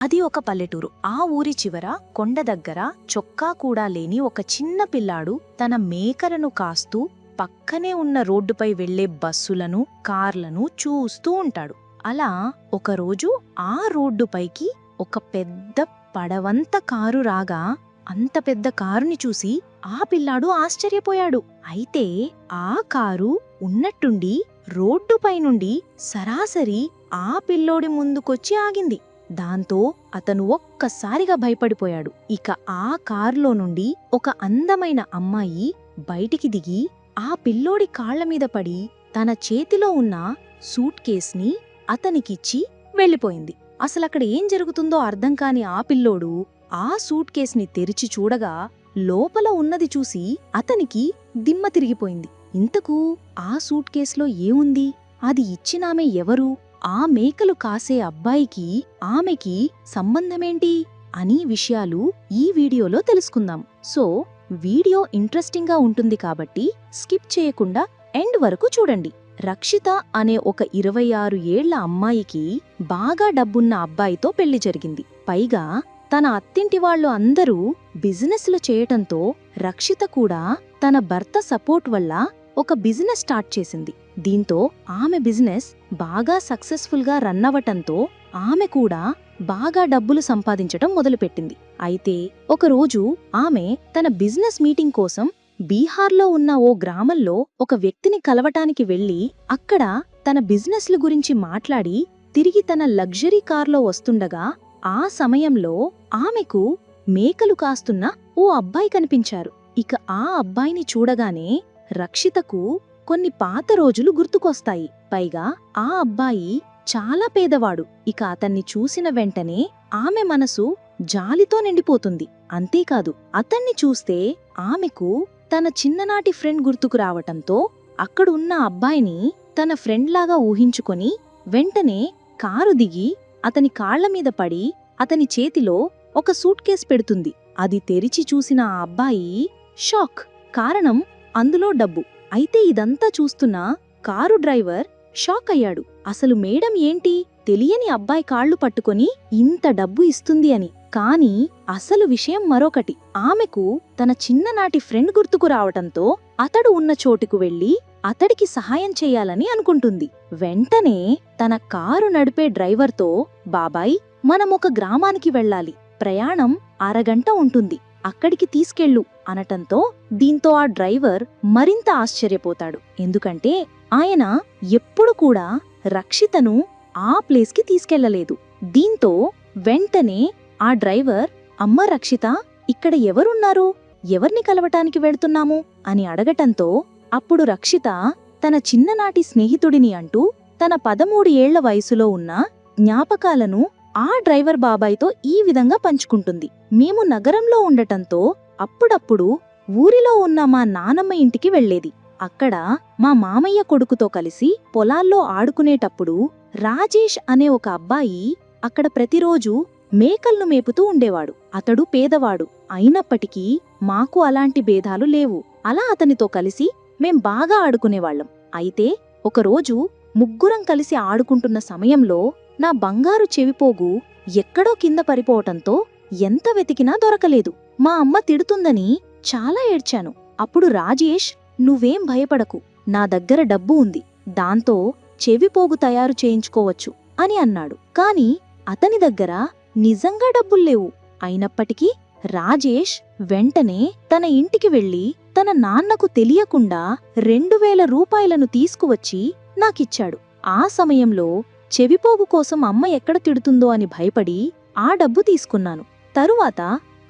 అది ఒక పల్లెటూరు. ఆ ఊరి చివర కొండ దగ్గర చొక్కా కూడా లేని ఒక చిన్న పిల్లాడు తన మేకలను కాస్తూ పక్కనే ఉన్న రోడ్డుపై వెళ్ళే బస్సులను కార్లను చూస్తూ ఉంటాడు. అలా ఒకరోజు ఆ రోడ్డుపైకి ఒక పెద్ద పడవంత కారు రాగా అంత పెద్ద కారుని చూసి ఆ పిల్లాడు ఆశ్చర్యపోయాడు. అయితే ఆ కారు ఉన్నట్టుండి రోడ్డుపై నుండి సరాసరి ఆ పిల్లోడి ముందుకొచ్చి ఆగింది. దాంతో అతను ఒక్కసారిగా భయపడిపోయాడు. ఇక ఆ కారులో నుండి ఒక అందమైన అమ్మాయి బయటికి దిగి ఆ పిల్లోడి కాళ్ళ మీద పడి తన చేతిలో ఉన్న సూట్ కేస్ని అతనికిచ్చి వెళ్ళిపోయింది. అసలక్కడ ఏం జరుగుతుందో అర్థం కాని ఆ పిల్లోడు ఆ సూట్ కేస్ని తెరిచి చూడగా లోపల ఉన్నది చూసి అతనికి దిమ్మ తిరిగిపోయింది. ఇంతకు ఆ సూట్ కేసులో ఏముంది? అది ఇచ్చినామే ఎవరు? ఆ మేకలు కాసే అబ్బాయికి ఆమెకి సంబంధమేంటి? అని విషయాలు ఈ వీడియోలో తెలుసుకుందాం. సో వీడియో ఇంట్రెస్టింగ్గా ఉంటుంది కాబట్టి స్కిప్ చేయకుండా ఎండ్ వరకు చూడండి. రక్షిత అనే ఒక ఇరవై ఆరు ఏళ్ళ అమ్మాయికి బాగా డబ్బున్న అబ్బాయితో పెళ్ళి జరిగింది. పైగా తన అత్తింటి వాళ్ళు అందరూ బిజినెస్లు చేయటంతో రక్షిత కూడా తన భర్త సపోర్ట్ వల్ల ఒక బిజినెస్ స్టార్ట్ చేసింది. దీంతో ఆమె బిజినెస్ బాగా సక్సెస్ఫుల్గా రన్ అవ్వటంతో ఆమె కూడా బాగా డబ్బులు సంపాదించటం మొదలుపెట్టింది. అయితే ఒకరోజు ఆమె తన బిజినెస్ మీటింగ్ కోసం బీహార్లో ఉన్న ఓ గ్రామంలో ఒక వ్యక్తిని కలవటానికి వెళ్ళి అక్కడ తన బిజినెస్ల గురించి మాట్లాడి తిరిగి తన లగ్జరీ కార్లో వస్తుండగా ఆ సమయంలో ఆమెకు మేకలు కాస్తున్న ఓ అబ్బాయి కనిపించారు. ఇక ఆ అబ్బాయిని చూడగానే రక్షితకు కొన్ని పాత రోజులు గుర్తుకొస్తాయి. పైగా ఆ అబ్బాయి చాలా పేదవాడు. ఇక అతన్ని చూసిన వెంటనే ఆమె మనసు జాలితో నిండిపోతుంది. అంతేకాదు అతన్ని చూస్తే ఆమెకు తన చిన్ననాటి ఫ్రెండ్ గుర్తుకు రావటంతో అక్కడున్న అబ్బాయిని తన ఫ్రెండ్లాగా ఊహించుకొని వెంటనే కారు దిగి అతని కాళ్ళ మీద పడి అతని చేతిలో ఒక సూట్ కేస్ పెడుతుంది. అది తెరిచి చూసిన ఆ అబ్బాయి షాక్. కారణం అందులో డబ్బు. అయితే ఇదంతా చూస్తున్న కారు డ్రైవర్ షాక్ అయ్యాడు. అసలు మేడం ఏంటి? తెలియని అబ్బాయి కాళ్ళు పట్టుకొని ఇంత డబ్బు ఇస్తుంది అని. కాని అసలు విషయం మరొకటి. ఆమెకు తన చిన్ననాటి ఫ్రెండ్ గుర్తుకు రావటంతో అతడు ఉన్న చోటుకు వెళ్ళి అతడికి సహాయం చేయాలని అనుకుంటుంది. వెంటనే తన కారు నడిపే డ్రైవర్తో బాబాయ్ మనం ఒక గ్రామానికి వెళ్ళాలి. ప్రయాణం అరగంట ఉంటుంది. అక్కడికి తీసుకెళ్ళు అనటంతో దీంతో ఆ డ్రైవర్ మరింత ఆశ్చర్యపోతాడు. ఎందుకంటే ఆయన ఎప్పుడు కూడా రక్షితను ఆ ప్లేస్కి తీసుకెళ్ళలేదు. దీంతో వెంటనే ఆ డ్రైవర్ అమ్మ రక్షిత ఇక్కడ ఎవరున్నారు? ఎవర్ని కలవటానికి వెళ్తున్నాము? అని అడగటంతో అప్పుడు రక్షిత తన చిన్ననాటి స్నేహితుడిని అంటూ తన పదమూడు ఏళ్ళ వయసులో ఉన్న జ్ఞాపకాలను ఆ డ్రైవర్ బాబాయ్తో ఈ విధంగా పంచుకుంటుంది. మేము నగరంలో ఉండటంతో అప్పుడప్పుడు ఊరిలో ఉన్న మా నానమ్మ ఇంటికి వెళ్ళేది అక్కడ మా మామయ్య కొడుకుతో కలిసి పొలాల్లో ఆడుకునేటప్పుడు రాజేష్ అనే ఒక అబ్బాయి అక్కడ ప్రతిరోజు మేకల్ను మేపుతూ ఉండేవాడు. అతడు పేదవాడు. అయినప్పటికీ మాకు అలాంటి భేదాలు లేవు. అలా అతనితో కలిసి మేం బాగా ఆడుకునేవాళ్ళం అయితే ఒకరోజు ముగ్గురం కలిసి ఆడుకుంటున్న సమయంలో నా బంగారు చెవిపోగు ఎక్కడో కింద పడిపోవటంతో ఎంత వెతికినా దొరకలేదు. మా అమ్మ తిడుతుందని చాలా ఏడ్చాను. అప్పుడు రాజేష్ నువ్వేం భయపడకు. నా దగ్గర డబ్బు ఉంది. దాంతో చెవిపోగు తయారు చేయించుకోవచ్చు అని అన్నాడు. కాని అతని దగ్గర నిజంగా డబ్బుల్లేవు అయినప్పటికీ రాజేష్ వెంటనే తన ఇంటికి వెళ్ళి తన నాన్నకు తెలియకుండా రెండు వేల రూపాయలను తీసుకువచ్చి నాకిచ్చాడు. ఆ సమయంలో చెవిపోగు కోసం అమ్మ ఎక్కడ తిడుతుందో అని భయపడి ఆ డబ్బు తీసుకున్నాను. తరువాత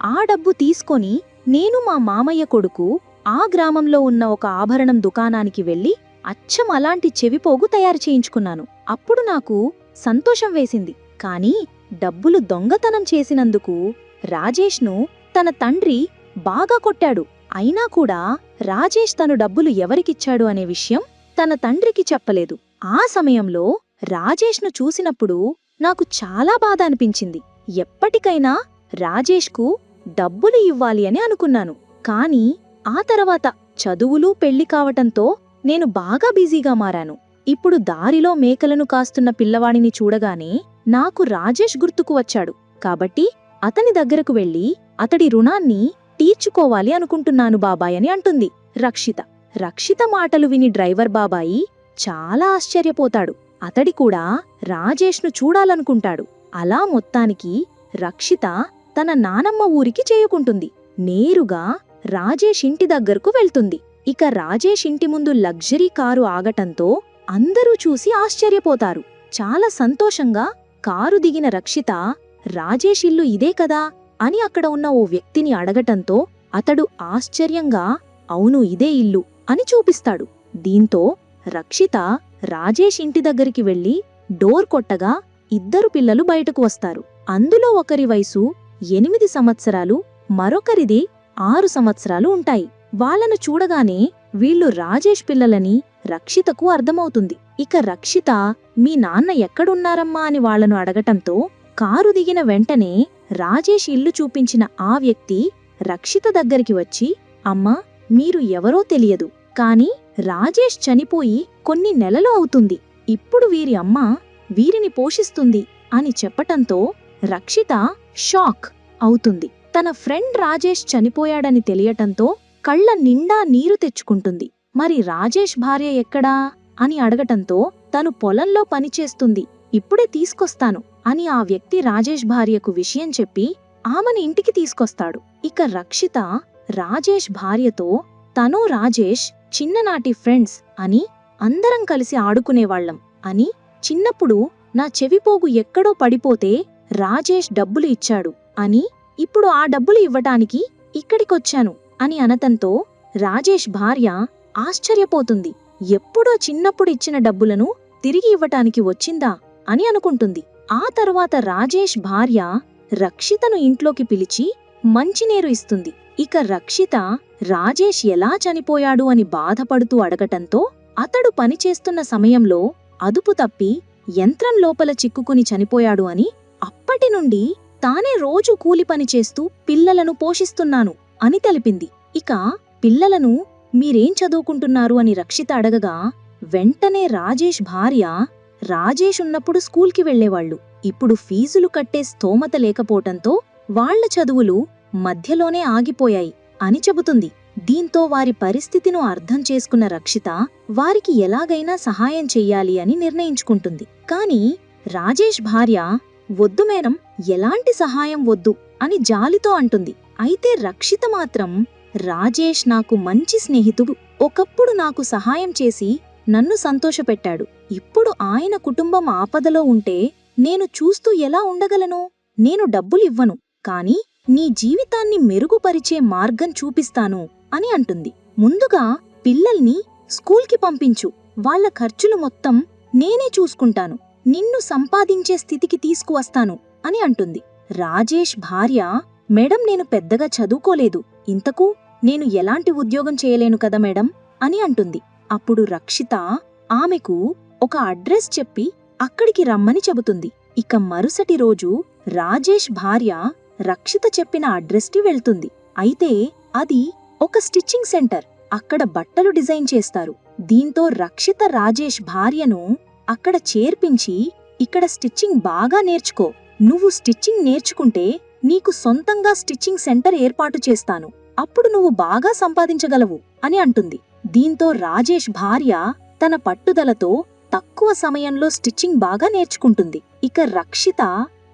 ఆ డబ్బు తీసుకొని నేను మా మామయ్య కొడుకు ఆ గ్రామంలో ఉన్న ఒక ఆభరణం దుకాణానికి వెళ్ళి అచ్చం అలాంటి చెవిపోగు తయారు చేయించుకున్నాను. అప్పుడు నాకు సంతోషం వేసింది. కాని డబ్బులు దొంగతనం చేసినందుకు రాజేష్ను తన తండ్రి బాగా కొట్టాడు. అయినా కూడా రాజేష్ తను డబ్బులు ఎవరికిచ్చాడు అనే విషయం తన తండ్రికి చెప్పలేదు. ఆ సమయంలో రాజేష్ను చూసినప్పుడు నాకు చాలా బాధ అనిపించింది. ఎప్పటికైనా రాజేష్కు డబ్బులు ఇవ్వాలి అని అనుకున్నాను. కానీ ఆ తర్వాత చదువులు పెళ్ళి కావటంతో నేను బాగా బిజీగా మారాను. ఇప్పుడు దారిలో మేకలను కాస్తున్న పిల్లవాడిని చూడగానే నాకు రాజేష్ గుర్తుకు వచ్చాడు. కాబట్టి అతని దగ్గరకు వెళ్ళి అతడి రుణాన్ని తీర్చుకోవాలి అనుకుంటున్నాను బాబాయ్ అని అంటుంది రక్షిత. రక్షిత మాటలు విని డ్రైవర్ బాబాయి చాలా ఆశ్చర్యపోతాడు. అతడి కూడా రాజేష్ను చూడాలనుకుంటాడు. అలా మొత్తానికి రక్షిత తన నానమ్మ ఊరికి చేయుకుంటుంది. నేరుగా రాజేష్ ఇంటి దగ్గరకు వెళ్తుంది. ఇక రాజేష్ ఇంటి ముందు లగ్జరీ కారు ఆగటంతో అందరూ చూసి ఆశ్చర్యపోతారు. చాలా సంతోషంగా కారు దిగిన రక్షిత రాజేష్ ఇల్లు ఇదే కదా? అని అక్కడ ఉన్న ఓ వ్యక్తిని అడగటంతో అతడు ఆశ్చర్యంగా అవును ఇదే ఇల్లు అని చూపిస్తాడు. దీంతో రక్షిత రాజేష్ ఇంటి దగ్గరికి వెళ్ళి డోర్ కొట్టగా ఇద్దరు పిల్లలు బయటకు వస్తారు. అందులో ఒకరి వయసు ఎనిమిది సంవత్సరాలు మరొకరిది ఆరు సంవత్సరాలు ఉంటాయి. వాళ్ళను చూడగానే వీళ్ళు రాజేష్ పిల్లలని రక్షితకు అర్థమవుతుంది. ఇక రక్షిత మీ నాన్న ఎక్కడున్నారమ్మా? అని వాళ్ళను అడగటంతో కారు దిగిన వెంటనే రాజేష్ ఇల్లు చూపించిన ఆ వ్యక్తి రక్షిత దగ్గరికి వచ్చి అమ్మా మీరు ఎవరో తెలియదు. కాని రాజేష్ చనిపోయి కొన్ని నెలలు అవుతుంది. ఇప్పుడు వీరి అమ్మ వీరిని పోషిస్తుంది అని చెప్పటంతో రక్షిత షాక్ అవుతుంది. తన ఫ్రెండ్ రాజేష్ చనిపోయాడని తెలియటంతో కళ్ళ నిండా నీరు తెచ్చుకుంటుంది. మరి రాజేష్ భార్య ఎక్కడా? అని అడగటంతో తను పొలంలో పనిచేస్తుంది. ఇప్పుడే తీసుకొస్తాను అని ఆ వ్యక్తి రాజేష్ భార్యకు విషయం చెప్పి ఆమెను ఇంటికి తీసుకొస్తాడు. ఇక రక్షిత రాజేష్ భార్యతో తను రాజేష్ చిన్ననాటి ఫ్రెండ్స్ అని అందరం కలిసి ఆడుకునేవాళ్ళం అని చిన్నప్పుడు నా చెవిపోగు ఎక్కడో పడిపోతే రాజేష్ డబ్బులు ఇచ్చాడు. అని ఇప్పుడు ఆ డబ్బులు ఇవ్వటానికి ఇక్కడికొచ్చాను అని అనతంతో రాజేష్ భార్య ఆశ్చర్యపోతుంది. ఎప్పుడో చిన్నప్పుడు ఇచ్చిన డబ్బులను తిరిగి ఇవ్వటానికి వచ్చిందా అని అనుకుంటుంది. ఆ తరువాత రాజేష్ భార్య రక్షితను ఇంట్లోకి పిలిచి మంచినీరు ఇస్తుంది. ఇక రక్షిత రాజేష్ ఎలా చనిపోయాడు అని బాధపడుతూ అడగటంతో అతడు పనిచేస్తున్న సమయంలో అదుపు తప్పి యంత్రం లోపల చిక్కుకుని చనిపోయాడు అని అప్పటి నుండి తానే రోజు కూలి పని చేస్తూ పిల్లలను పోషిస్తున్నాను అని తెలిపింది. ఇక పిల్లలను మీరేం చదువుకుంటున్నారు అని రక్షిత అడగగా వెంటనే రాజేష్ భార్య రాజేష్ ఉన్నప్పుడు స్కూల్కి వెళ్ళేవాళ్ళు ఇప్పుడు ఫీజులు కట్టే స్తోమత లేకపోవటంతో వాళ్ళ చదువులు మధ్యలోనే ఆగిపోయాయి అని చెబుతుంది. దీంతో వారి పరిస్థితిను అర్థం చేసుకున్న రక్షిత వారికి ఎలాగైనా సహాయం చెయ్యాలి అని నిర్ణయించుకుంటుంది. కాని రాజేష్ భార్య వద్దు మేడం ఎలాంటి సహాయం వద్దు అని జాలితో అంటుంది. అయితే రక్షిత మాత్రం రాజేష్ నాకు మంచి స్నేహితుడు ఒకప్పుడు నాకు సహాయం చేసి నన్ను సంతోషపెట్టాడు. ఇప్పుడు ఆయన కుటుంబం ఆపదలో ఉంటే నేను చూస్తూ ఎలా ఉండగలను? నేను డబ్బులివ్వను కాని నీ జీవితాన్ని మెరుగుపరిచే మార్గం చూపిస్తాను అని అంటుంది. ముందుగా పిల్లల్ని స్కూల్కి పంపించు వాళ్ళ ఖర్చులు మొత్తం నేనే చూసుకుంటాను. నిన్ను సంపాదించే స్థితికి తీసుకువస్తాను అని అంటుంది. రాజేష్ భార్య మేడం నేను పెద్దగా చదువుకోలేదు. ఇంతకు నేను ఎలాంటి ఉద్యోగం చేయలేను కదా మేడం అని అంటుంది. అప్పుడు రక్షిత ఆమెకు ఒక అడ్రస్ చెప్పి అక్కడికి రమ్మని చెబుతుంది. ఇక మరుసటి రోజు రాజేష్ భార్య రక్షిత చెప్పిన అడ్రస్కి వెళ్తుంది. అయితే అది ఒక స్టిచ్చింగ్ సెంటర్. అక్కడ బట్టలు డిజైన్ చేస్తారు. దీంతో రక్షిత రాజేష్ భార్యను అక్కడ చేర్పించి ఇక్కడ స్టిచ్చింగ్ బాగా నేర్చుకో. నువ్వు స్టిచ్చింగ్ నేర్చుకుంటే నీకు సొంతంగా స్టిచ్చింగ్ సెంటర్ ఏర్పాటు చేస్తాను. అప్పుడు నువ్వు బాగా సంపాదించగలవు అని అంటుంది. దీంతో రాజేష్ భార్య తన పట్టుదలతో తక్కువ సమయంలో స్టిచ్చింగ్ బాగా నేర్చుకుంటుంది. ఇక రక్షిత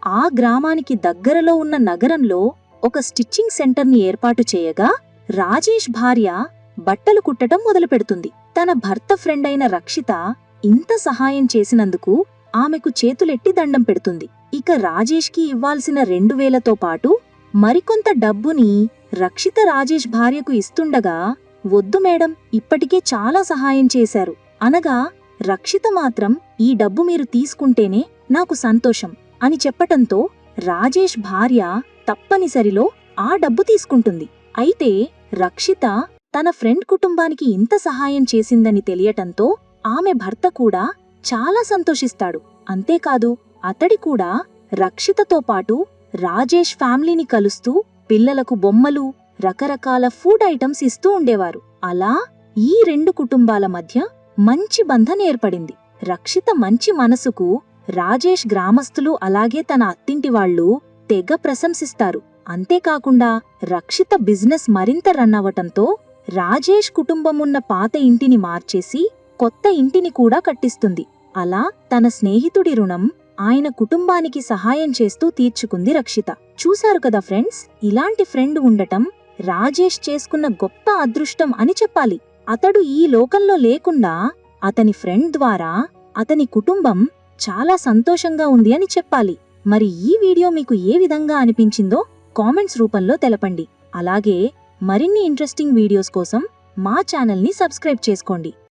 ఆ గ్రామానికి దగ్గరలో ఉన్న నగరంలో ఒక స్టిచ్చింగ్ సెంటర్ని ఏర్పాటు చేయగా రాజేష్ భార్య బట్టలు కుట్టటం మొదలుపెడుతుంది. తన భర్త ఫ్రెండ్ అయిన రక్షిత ఇంత సహాయం చేసినందుకు ఆమెకు చేతులెట్టి దండం పెడుతుంది. ఇక రాజేష్కి ఇవ్వాల్సిన రెండు వేలతో పాటు మరికొంత డబ్బుని రక్షిత రాజేష్ భార్యకు ఇస్తుండగా వద్దు మేడం ఇప్పటికే చాలా సహాయం చేశారు. అనగా రక్షిత మాత్రం ఈ డబ్బు మీరు తీసుకుంటేనే నాకు సంతోషం అని చెప్పటంతో రాజేష్ భార్య తప్పనిసరిలో ఆ డబ్బు తీసుకుంటుంది. అయితే రక్షిత తన ఫ్రెండ్ కుటుంబానికి ఇంత సహాయం చేసిందని తెలియటంతో ఆమె భర్త కూడా చాలా సంతోషిస్తాడు. అంతేకాదు అతడి కూడా రక్షితతో పాటు రాజేష్ ఫ్యామిలీని కలుస్తూ పిల్లలకు బొమ్మలు రకరకాల ఫుడ్ ఐటమ్స్ ఇస్తూ ఉండేవారు. అలా ఈ రెండు కుటుంబాల మధ్య మంచి బంధం ఏర్పడింది. రక్షిత మంచి మనసుకు రాజేష్ గ్రామస్తులు అలాగే తన అత్తింటి వాళ్ళు తెగ ప్రశంసిస్తారు. అంతేకాకుండా రక్షిత బిజినెస్ మరింత రన్ అవ్వటంతో రాజేష్ కుటుంబం ఉన్న పాత ఇంటిని మార్చేసి కొత్త ఇంటిని కూడా కట్టిస్తుంది. అలా తన స్నేహితుడి రుణం ఆయన కుటుంబానికి సహాయం చేస్తూ తీర్చుకుంది రక్షిత. చూశారు కదా ఫ్రెండ్స్ ఇలాంటి ఫ్రెండ్ ఉండటం రాజేష్ చేసుకున్న గొప్ప అదృష్టం అని చెప్పాలి. అతడు ఈ లోకంలో లేకుండా అతని ఫ్రెండ్ ద్వారా అతని కుటుంబం చాలా సంతోషంగా ఉంది అని చెప్పాలి. మరి ఈ వీడియో మీకు ఏ విధంగా అనిపించిందో కామెంట్స్ రూపంలో తెలపండి. అలాగే మరిన్ని ఇంట్రెస్టింగ్ వీడియోస్ కోసం మా ఛానల్ని సబ్స్క్రైబ్ చేసుకోండి.